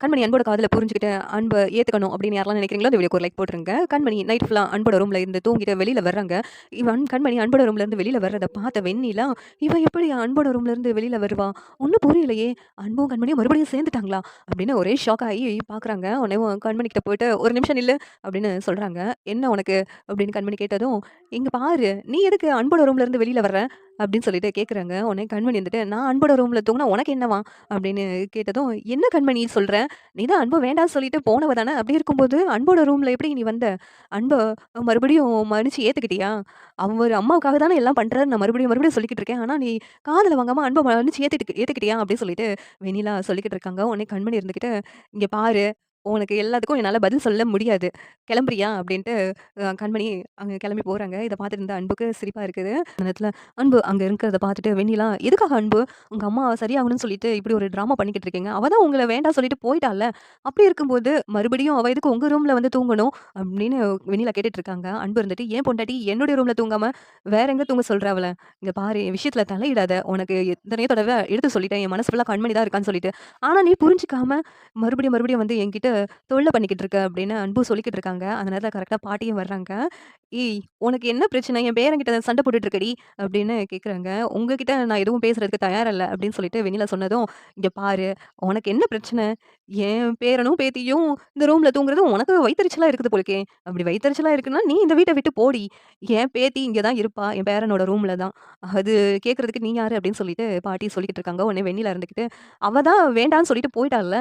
கண்மணி அன்போட காதில் புரிஞ்சுக்கிட்டு அன்பை ஏற்றுக்கணும் அப்படின்னு யாரெல்லாம் நினைக்கிறீங்களோ, அந்த வீடியோக்கு ஒரு லைக் போட்டுருங்க. கண்மணி நைட் ஃபுல்லாக அன்போட ரூமில் இருந்து தூங்கிட்டு வெளியில் வர்றாங்க. இவன் கண்மணி அன்போட ரூம்லேருந்து வெளியில் வர்றதை பார்த்த வெண்ணிலா, இவன் எப்படி அன்போட ரூம்லேருந்து வெளியில் வருவா? ஒன்றும் புரியலையே! அன்பும் கண்மணியும் மறுபடியும் சேர்ந்துட்டாங்களா?" அப்படின்னு ஒரே ஷாக் ஆகி பார்க்குறாங்க. உடனே கண்மணிக்கிட்ட போயிட்டு, "ஒரு நிமிஷம் நில்லு" அப்படின்னு சொல்கிறாங்க "என்ன உனக்கு?" அப்படின்னு கண்மணி கேட்டதும், இங்கே பாரு, நீ எதுக்கு அன்போட ரூம்லேருந்து வெளியில் வர்ற?" அப்படின்னு சொல்லிட்டு கேட்குறாங்க. உடனே கண்மணி வந்துட்டு, "நான் அன்போட ரூமில் தூங்கினா உனக்கு என்னவா?" அப்படின்னு கேட்டதும், "என்ன கண்மணி சொல்கிறேன் நீ தான் அன்பு வேண்டாம்னு சொல்லிட்டு போனவ தானே! அப்படி இருக்கும்போது, அன்போட ரூமில் எப்படி நீ வந்த? அன்பை மறுபடியும் மன்னிச்சு ஏற்றுக்கிட்டியா அவர் அம்மாவுக்காக தானே எல்லாம் பண்ணுறாரு நான் மறுபடியும் மறுபடியும் சொல்லிக்கிட்டு இருக்கேன். ஆனால் நீ காதில் வாங்காமல் அன்பை மன்னிச்சு ஏத்துட்டு ஏற்றுக்கிட்டியா அப்படின்னு சொல்லிட்டு வெண்ணிலா சொல்லிக்கிட்டு இருக்காங்க. உடனே கண்மணி இருந்துக்கிட்டு இங்கே பாரு, உனக்கு எல்லாத்துக்கும் என்னால பதில் சொல்ல முடியாது. கிளம்புறியா?" அப்படின்ட்டு அ கண்மணி அங்க கிளம்பி போறாங்க. இத பார்த்துட்டு இருந்த அன்புக்கு சிரிப்பா இருக்குது. அந்த நேரத்துல அன்பு அங்க இருக்கிறத பார்த்துட்டு வெண்ணிலா, "எதுக்காக அன்பு? உங்க அம்மா சரியாகணும்னு சொல்லிட்டு இப்படி ஒரு ட்ராமா பண்ணிக்கிட்டு இருக்கீங்க. அவ தான் உங்கள வேண்டாம் சொல்லிட்டு போயிட்டால்ல. அப்படி இருக்கும்போது மறுபடியும் அவ எதுக்கு உங்க ரூம்ல வந்து தூங்கணும்?" அப்படின்னு வெண்ணிலா கேட்டுட்டு இருக்காங்க. அன்பு இருந்துட்டு, "ஏன் பொண்டாட்டி என்னுடைய ரூம்ல தூங்காம வேற எங்க தூங்க சொல்ற அவள? இங்க பாரு என் விஷயத்துல தலையிடாத. உனக்கு எத்தனையோ தடவ எடுத்து சொல்லிட்டேன். என் மனசு ஃபுல்லா கண்மணி தான் இருக்கான்னு சொல்லிட்டு. ஆனா நீ புரிஞ்சுக்காம மறுபடியும் மறுபடியும் வந்து என்கிட்ட தொல்ல பண்ணிக்கிட்டு இருக்க." அப்படின்னு அன்பு சொல்லிக்கிட்டு இருக்காங்க. அந்த நேரத்தில் கரெக்டாக பாட்டியும் வர்றாங்க. "ஏய்! உனக்கு என்ன பிரச்சனை? என் பேரங்கிட்ட சண்டை போட்டுட்டு இருக்கடி?" அப்படின்னு கேட்குறாங்க. "உங்ககிட்ட நான் எதுவும் பேசுறதுக்கு தயாரில்லை அப்படின்னு சொல்லிட்டு வெண்ணிலா சொன்னதும், இங்கே பாரு, உனக்கு என்ன பிரச்சனை? என் பேரனும், பேத்தியும் இந்த ரூமில் தூங்குறது உனக்கு வைத்தறிச்சலாக இருக்குது போலக்கே. அப்படி வைத்தறிச்சலாக இருக்குன்னா, நீ இந்த வீட்டை விட்டு போடி. என் பேத்தி இங்கே தான் இருப்பா. என் பேரனோட ரூமில் தான். அது கேட்குறதுக்கு நீ யார் அப்படின்னு சொல்லிட்டு பாட்டி சொல்லிக்கிட்டு இருக்காங்க. உடனே வெண்ணில இருந்துக்கிட்டு அவள் தான் வேண்டான்னு சொல்லிட்டு போயிட்டாள்ல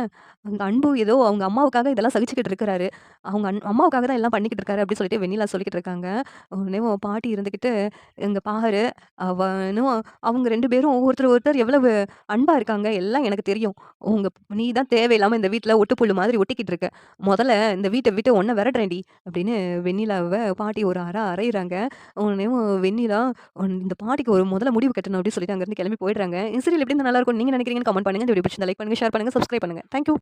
அங்கே அன்பு ஏதோ அவங்க அம்மா அம்மாவுக்காக இதெல்லாம் சகிச்சுக்கிட்டு இருக்கிறாரு. அவங்க அன் அம்மாவுக்காக தான் எல்லாம் பண்ணிக்கிட்டு இருக்காரு." அப்படின்னு சொல்லிட்டு வெண்ணிலா சொல்லிக்கிட்டு இருக்காங்க. உடனே பாட்டி இருந்துக்கிட்டு எங்கள் பாரு, அவனும் அவங்க ரெண்டு பேரும் ஒவ்வொருத்தர் ஒருத்தர் எவ்வளவு அன்பாக இருக்காங்க. எல்லாம் எனக்கு தெரியும். உங்க நீ தான் தேவையில்லாமல் இந்த வீட்டில் ஒட்டுப்புழு மாதிரி ஒட்டிக்கிட்டு இருக்க. முதல்ல இந்த வீட்டை விட்டு ஒன்றை விரட்டுறேன்டி." அப்படின்னு வெண்ணிலாவை பாட்டி ஒரு அற அரைகிறாங்க உடனே வெண்ணிலா, "இந்த பாட்டிக்கு ஒரு முதல்ல முடிவு கட்டணும்." அப்படின்னு சொல்லிட்டு அங்கேருந்து கிளம்பி போயிடுறாங்க. இந்த சீரியல் எப்படி நல்லா இருக்கும் நீங்கள் நினைக்கிறீங்கன்னு கமெண்ட் பண்ணுங்கள் இந்த வீடியோ பிடிச்சிருந்தா லைக் பண்ணுங்கள் ஷேர் பண்ணுங்கள் சப்ஸ்கிரைப் பண்ணுங்க. Thank you.